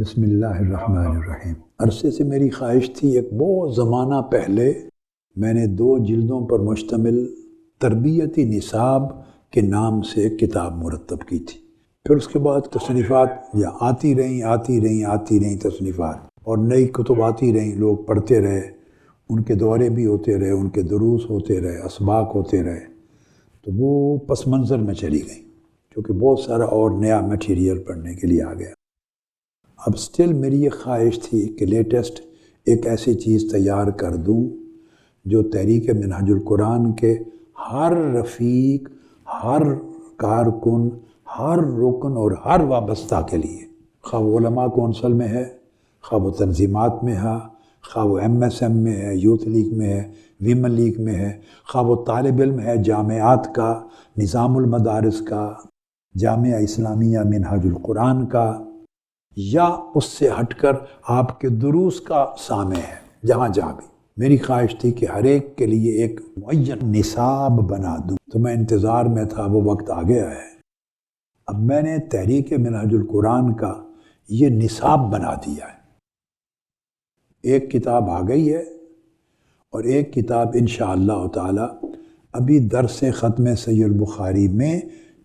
بسم اللہ الرحمن الرحیم۔ عرصے سے میری خواہش تھی، ایک بہت زمانہ پہلے میں نے دو جلدوں پر مشتمل تربیتی نصاب کے نام سے ایک کتاب مرتب کی تھی۔ پھر اس کے بعد تصنیفات یا آتی رہیں آتی رہیں آتی رہیں تصنیفات۔ اور نئی کتب آتی رہیں، لوگ پڑھتے رہے، ان کے دورے بھی ہوتے رہے، ان کے دروس ہوتے رہے، اسباق ہوتے رہے۔ تو وہ پس منظر میں چلی گئیں کیونکہ بہت سارا اور نیا میٹیریل پڑھنے کے لیے آ گیا۔ اب سٹل میری یہ خواہش تھی کہ لیٹسٹ ایک ایسی چیز تیار کر دوں جو تحریک منہج القرآن کے ہر رفیق، ہر کارکن، ہر رکن اور ہر وابستہ کے لیے۔ خواہ وہ علماء کونسل میں ہے خواہ وہ تنظیمات میں ہے خواہ وہ ایم ایس ایم میں ہے، یوتھ لیگ میں ہے، ویمن لیگ میں ہے خواہ وہ طالب علم ہے جامعات کا، نظام المدارس کا، جامعہ اسلامیہ منہاج القرآن کا۔ یا اس سے ہٹ کر آپ کے دروس کا سامع ہے، جہاں جہاں بھی۔ میری خواہش تھی کہ ہر ایک کے لیے ایک معین نصاب بنا دوں۔ تو میں انتظار میں تھا، وہ وقت آ گیا ہے۔ اب میں نے تحریک منہج القرآن کا یہ نصاب بنا دیا ہے۔ ایک کتاب آ گئی ہے اور ایک کتاب انشاءاللہ اللہ تعالی ابھی درس ختم سید البخاری میں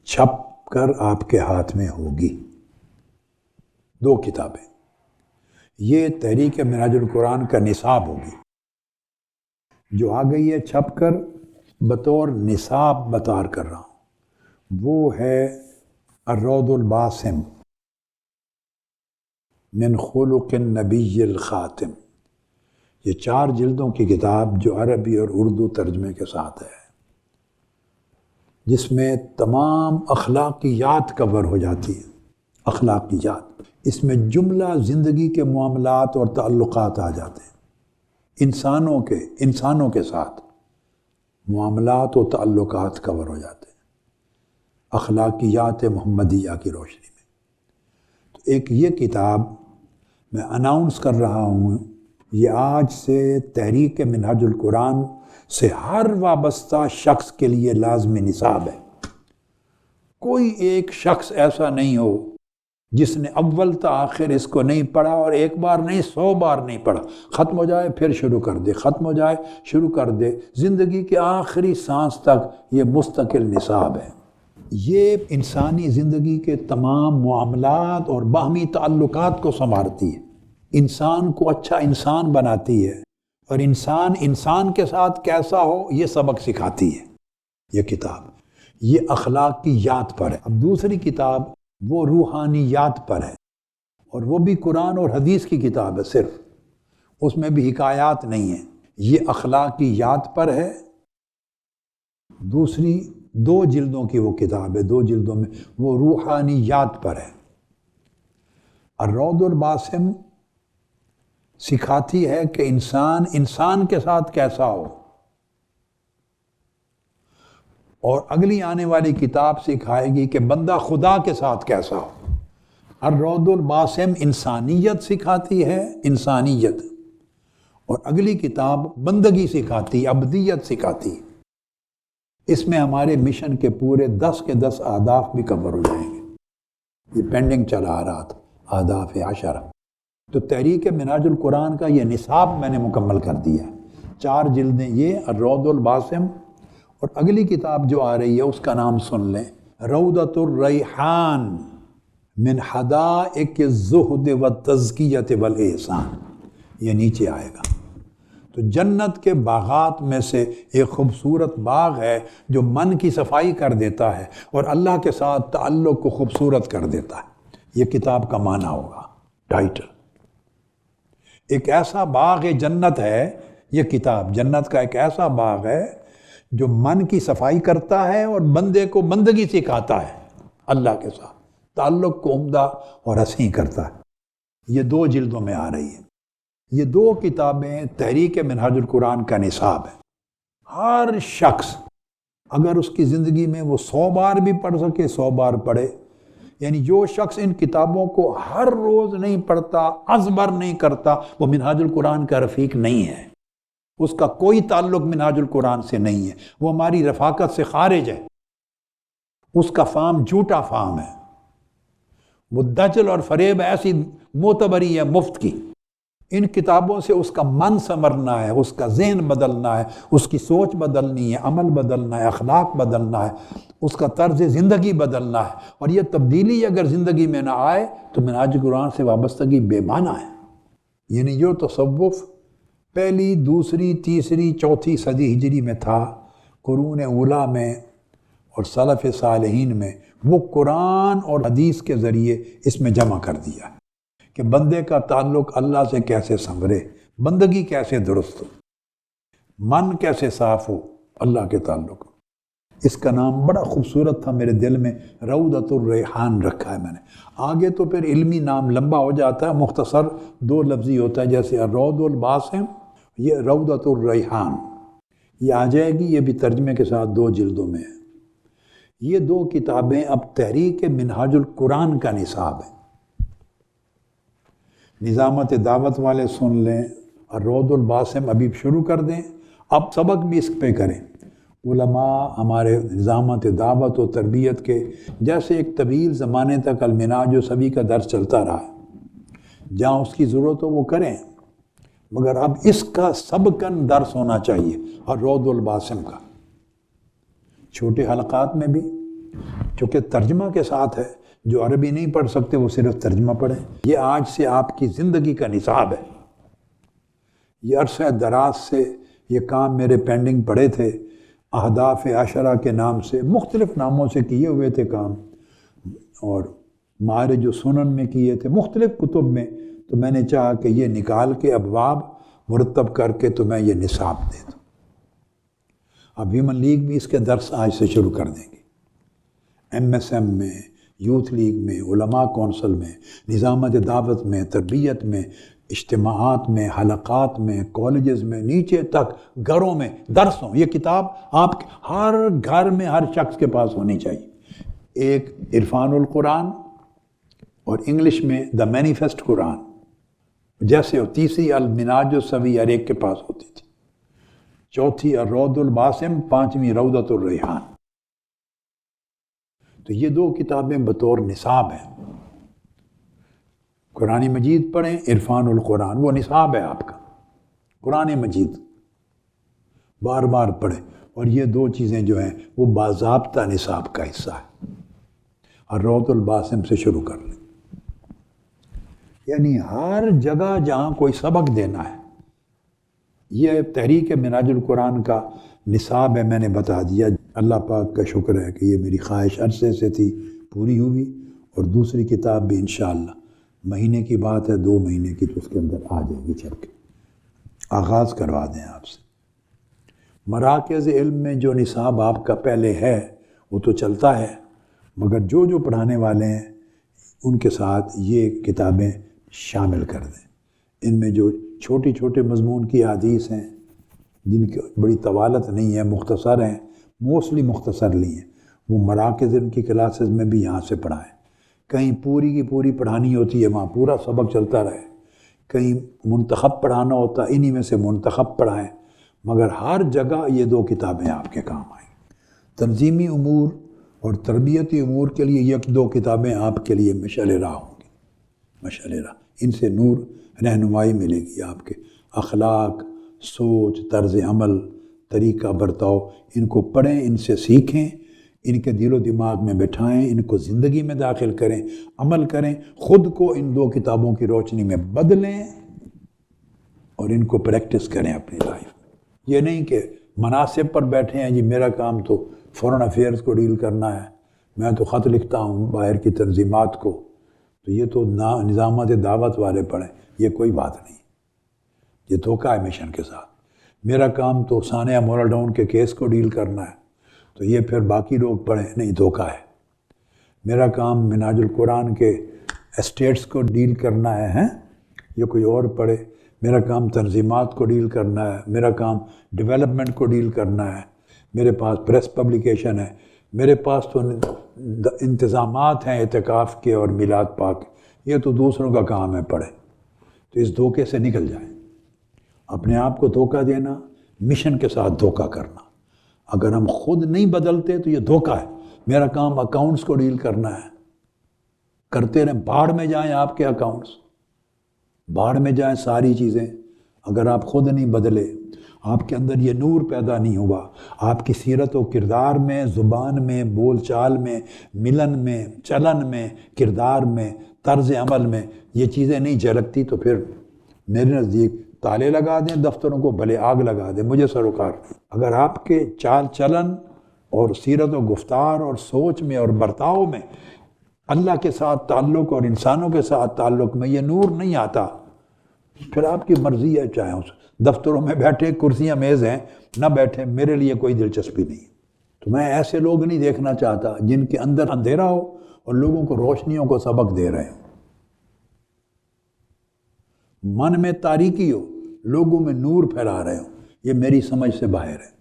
چھپ کر آپ کے ہاتھ میں ہوگی۔ دو کتابیں۔ یہ تحریک مراج القرآن کا نصاب ہوگی۔ جو آ گئی ہے چھپ کر بطور نصاب بطار کر رہا ہوں۔ وہ ہے الرود الباسم من خلق النبی الخاتم۔ یہ چار جلدوں کی کتاب جو عربی اور اردو ترجمے کے ساتھ ہے۔ جس میں تمام اخلاقیات کور ہو جاتی ہیں اخلاقیات۔ اس میں جملہ زندگی کے معاملات اور تعلقات آ جاتے ہیں۔ انسانوں کے انسانوں کے ساتھ معاملات و تعلقات کور ہو جاتے ہیں۔ اخلاقیات محمدیہ کی روشنی میں۔ تو ایک یہ کتاب میں اناؤنس کر رہا ہوں، یہ آج سے تحریک منہج القرآن سے ہر وابستہ شخص کے لیے لازمی نصاب ہے۔ کوئی ایک شخص ایسا نہیں ہو جس نے اول تا آخر اس کو نہیں پڑھا اور ایک بار نہیں، سو بار نہیں پڑھا۔ ختم ہو جائے، پھر شروع کر دے۔ ختم ہو جائے، شروع کر دے۔ زندگی کے آخری سانس تک یہ مستقل نصاب ہے۔ یہ انسانی زندگی کے تمام معاملات اور باہمی تعلقات کو سنوارتی ہے۔ انسان کو اچھا انسان بناتی ہے اور انسان انسان کے ساتھ کیسا ہو یہ سبق سکھاتی ہے۔ یہ کتاب، یہ اخلاق کی یاد پر ہے۔ اب دوسری کتاب وہ روحانی پر ہے اور وہ بھی قرآن اور حدیث کی کتاب ہے، صرف۔ اس میں بھی حکایات نہیں ہیں۔ یہ اخلاق کی یاد پر ہے۔ دوسری، دو جلدوں کی وہ کتاب ہے، دو جلدوں میں وہ روحانی پر ہے۔ الرود الباسم سکھاتی ہے کہ انسان انسان کے ساتھ کیسا ہو۔ اور اگلی آنے والی کتاب سکھائے گی کہ بندہ خدا کے ساتھ کیسا ہو۔ الرود الباسم انسانیت سکھاتی ہے، انسانیت۔ اور اگلی کتاب بندگی سکھاتی، ابدیت سکھاتی۔ اس میں ہمارے مشن کے پورے دس کے دس اہداف بھی کور ہو جائیں گے۔ یہ پینڈنگ چلا آ رہا تھا اہداف عشرہ۔ تو تحریک مناج القرآن کا یہ نصاب میں نے مکمل کر دیا۔ چار جلدیں یہ، الرود الباسم اور اگلی کتاب جو آ رہی ہے اس کا نام سن لیں۔ رودت الریحان من حدائق الزہد و تزکیت والاحسان یہ نیچے آئے گا۔ تو جنت کے باغات میں سے ایک خوبصورت باغ ہے جو من کی صفائی کر دیتا ہے اور اللہ کے ساتھ تعلق کو خوبصورت کر دیتا ہے۔ یہ کتاب کا معنی ہوگا۔ ٹائٹل ایک ایسا باغ جنت ہے، یہ کتاب جنت کا ایک ایسا باغ ہے جو من کی صفائی کرتا ہے اور بندے کو بندگی سکھاتا ہے، اللہ کے ساتھ۔ تعلق کو عمدہ اور حسین کرتا ہے۔ یہ دو جلدوں میں آ رہی ہے۔ یہ دو کتابیں تحریک منہاج القرآن کا نصاب ہے ہر شخص اگر اس کی زندگی میں وہ سو بار بھی پڑھ سکے، سو بار پڑھے۔ یعنی جو شخص ان کتابوں کو ہر روز نہیں پڑھتا ازبر نہیں کرتا، وہ منہاج القرآن کا رفیق نہیں ہے۔ اس کا کوئی تعلق منہاج القرآن سے نہیں ہے۔ وہ ہماری رفاقت سے خارج ہے۔ اس کا فام جھوٹا فام ہے۔ وہ دجل اور فریب ایسی معتبری ہے مفت کی۔ ان کتابوں سے اس کا من سمرنا ہے، اس کا ذہن بدلنا ہے، اس کی سوچ بدلنی ہے، عمل بدلنا ہے، اخلاق بدلنا ہے، اس کا طرز زندگی بدلنا ہے۔ اور یہ تبدیلی اگر زندگی میں نہ آئے تو مناج قرآن سے وابستگی بے معنی ہے۔ یعنی جو تصوف پہلی، دوسری، تیسری، چوتھی صدی ہجری میں تھا، قرون اولا میں اور صلف صالحین میں وہ قرآن اور حدیث کے ذریعے اس میں جمع کر دیا کہ بندے کا تعلق اللہ سے کیسے سنورے، بندگی کیسے درست ہو، من کیسے صاف ہو، اللہ کے تعلق۔ اس کا نام بڑا خوبصورت تھا میرے دل میں رودت الریحان رکھا ہے میں نے۔ آگے تو پھر علمی نام لمبا ہو جاتا ہے، مختصر دو لفظی ہوتا ہے، جیسے رود الباسم یہ رودت الریحان، یہ آ جائے گی، یہ بھی ترجمے کے ساتھ دو جلدوں میں۔ ہے یہ دو کتابیں اب تحریک منہاج القرآن کا نصاب ہے نظامت دعوت والے سن لیں اور رود الباسم ابھی شروع کر دیں۔ اب سبق بھی اس پہ کریں۔ علماء ہمارے نظامت دعوت و تربیت کے جیسے ایک طویل زمانے تک المناج و سبھی کا درس چلتا رہا ہے۔ جہاں اس کی ضرورت ہو وہ کریں۔ مگر اب اس کا سب کن درس ہونا چاہیے، اور رود الباسم کا۔ چھوٹے حلقات میں بھی، چونکہ ترجمہ کے ساتھ ہے، جو عربی نہیں پڑھ سکتے، وہ صرف ترجمہ پڑھیں۔ یہ آج سے آپ کی زندگی کا نصاب ہے۔ یہ عرصہ دراز سے یہ کام میرے پینڈنگ پڑے تھے۔ اہداف عشرہ کے نام سے، مختلف ناموں سے کیے ہوئے تھے کام۔ اور ماہر جو سنن میں کیے تھے، مختلف کتب میں تو میں نے چاہا کہ یہ نکال کے ابواب مرتب کر کے تو میں یہ نصاب دے دوں۔ اب ہیومن لیگ بھی اس کے درس آج سے شروع کر دیں گے۔ ایم ایس ایم میں، یوتھ لیگ میں، علماء کونسل میں، نظامت دعوت میں، تربیت میں، اجتماعات میں، حلقات میں، کالجز میں، نیچے تک گھروں میں درسوں۔ یہ کتاب آپ ہر گھر میں ہر شخص کے پاس ہونی چاہیے۔ ایک عرفان القرآن اور انگلش میں دا مینیفیسٹ قرآن جیسے وہ تیسری المناج و سوی ہر کے پاس ہوتی تھی۔ چوتھی الرود الباسم، پانچویں رودت الریحان۔ تو یہ دو کتابیں بطور نصاب ہیں۔ قرآن مجید پڑھیں، عرفان القرآن، وہ نصاب ہے آپ کا۔ قرآن مجید۔ بار بار پڑھیں۔ اور یہ دو چیزیں جو ہیں، وہ باضابطہ نصاب کا حصہ ہے اور روت الباسم سے شروع کر لیں۔ یعنی ہر جگہ جہاں کوئی سبق دینا ہے، یہ تحریک مناج القرآن کا نصاب ہے، میں نے بتا دیا۔ اللہ پاک کا شکر ہے کہ یہ میری خواہش عرصے سے تھی، پوری ہوئی۔ اور دوسری کتاب بھی انشاءاللہ مہینے کی بات ہے، دو مہینے کی تو اس کے اندر آ جائے گی چل کے۔ آغاز کروا دیں آپ سے۔ مراکز علم میں جو نصاب آپ کا پہلے ہے، وہ تو چلتا ہے، مگر جو جو پڑھانے والے ہیں، ان کے ساتھ یہ کتابیں شامل کر دیں۔ ان میں جو چھوٹی چھوٹے مضمون کی حدیث ہیں، جن کی بڑی طوالت نہیں ہے، مختصر ہیں، موسٹلی مختصر لی ہیں۔ وہ مراکز ان کی کلاسز میں بھی یہاں سے پڑھائیں۔ کہیں پوری کی پوری پڑھانی ہوتی ہے، وہاں پورا سبق چلتا رہے۔ کہیں منتخب پڑھانا ہوتا، انہی میں سے منتخب پڑھائیں۔ مگر ہر جگہ یہ دو کتابیں آپ کے کام آئیں۔ تنظیمی امور اور تربیتی امور کے لیے یہ دو کتابیں آپ کے لیے مشعل راہ ہوں۔ مشعل راہ ان سے نور، رہنمائی ملے گی آپ کے۔ اخلاق، سوچ، طرز عمل، طریقہ برتاؤ، ان کو پڑھیں، ان سے سیکھیں، ان کے دل و دماغ میں بٹھائیں، ان کو زندگی میں داخل کریں، عمل کریں، خود کو ان دو کتابوں کی روشنی میں بدلیں اور ان کو پریکٹس کریں اپنی لائف یہ نہیں کہ مناسب پر بیٹھے ہیں جی میرا کام تو فورن افیئرس کو ڈیل کرنا ہے۔ میں تو خط لکھتا ہوں باہر کی تنظیمات کو۔ تو یہ تو نا، نظامات دعوت والے پڑھیں، یہ کوئی بات نہیں۔ یہ دھوکہ ہے مشن کے ساتھ۔ میرا کام تو ثانیہ مورل ڈاؤن کے کیس کو ڈیل کرنا ہے، تو یہ پھر باقی لوگ پڑھیں۔ نہیں، دھوکہ ہے۔ میرا کام مناج القرآن کے اسٹیٹس کو ڈیل کرنا ہے، ہیں؟ یہ کوئی اور پڑھے۔ میرا کام تنظیمات کو ڈیل کرنا ہے۔ میرا کام ڈیولپمنٹ کو ڈیل کرنا ہے۔ میرے پاس پریس پبلیکیشن ہے۔ میرے پاس تو انتظامات ہیں اعتکاف کے اور میلاد پاک یہ تو دوسروں کا کام ہے پڑھے۔ تو اس دھوکے سے نکل جائیں۔ اپنے آپ کو دھوکہ دینا، مشن کے ساتھ دھوکہ کرنا۔ اگر ہم خود نہیں بدلتے تو یہ دھوکہ ہے۔ میرا کام اکاؤنٹس کو ڈیل کرنا ہے۔ کرتے رہیں باڑھ میں جائیں آپ کے اکاؤنٹس باڑھ میں جائیں ساری چیزیں۔ اگر آپ خود نہیں بدلے آپ کے اندر یہ نور پیدا نہیں ہوا۔ آپ کی سیرت و کردار میں، زبان میں، بول چال میں، ملن میں، چلن میں، کردار میں، طرز عمل میں یہ چیزیں نہیں جھلکتی تو پھر میرے نزدیک تالے لگا دیں، دفتروں کو بھلے آگ لگا دیں۔ مجھے سروکار، اگر آپ کے چال چلن اور سیرت و گفتار اور سوچ میں اور برتاؤ میں اللہ کے ساتھ تعلق اور انسانوں کے ساتھ تعلق میں یہ نور نہیں آتا پھر آپ کی مرضی ہے چاہے اس دفتروں میں بیٹھے، کرسیاں میز ہیں، نہ بیٹھے، میرے لیے کوئی دلچسپی نہیں۔ تو میں ایسے لوگ نہیں دیکھنا چاہتا جن کے اندر اندھیرا ہو اور لوگوں کو روشنیوں کو سبق دے رہے ہوں۔ من میں تاریکی ہو، لوگوں میں نور پھیلا رہے ہوں۔ یہ میری سمجھ سے باہر ہے۔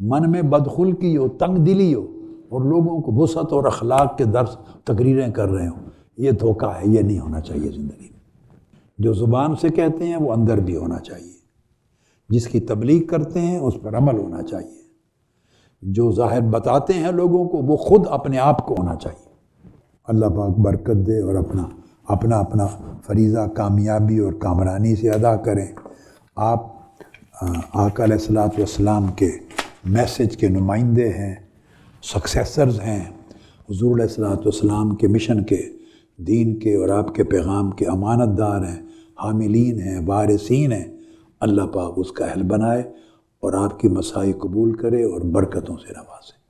من میں بدخلکی ہو، تنگ دلی ہو اور لوگوں کو وسعت اور اخلاق کے درس تقریریں کر رہے ہوں۔ یہ دھوکہ ہے، یہ نہیں ہونا چاہیے زندگی میں۔ جو زبان سے کہتے ہیں وہ اندر بھی ہونا چاہیے۔ جس کی تبلیغ کرتے ہیں اس پر عمل ہونا چاہیے۔ جو ظاہر بتاتے ہیں لوگوں کو وہ خود اپنے آپ کو ہونا چاہیے۔ اللہ پاک برکت دے اور اپنا اپنا اپنا فریضہ، کامیابی اور کامرانی سے ادا کریں۔ آپ آقا علیہ السلاۃ والسلام کے میسج کے نمائندے ہیں سکسیسرز ہیں۔ حضور علیہ السلاۃ والسلام کے مشن کے، دین کے اور آپ کے پیغام کے امانت دار ہیں۔ حاملین ہیں، وارثین ہیں۔ اللہ پاک اس کا اہل بنائے اور آپ کی مسائی قبول کرے اور برکتوں سے نوازے۔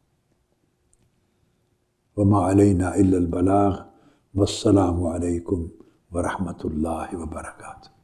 وما علینا الا البلاغ، والسلام علیکم ورحمۃ اللہ وبرکاتہ۔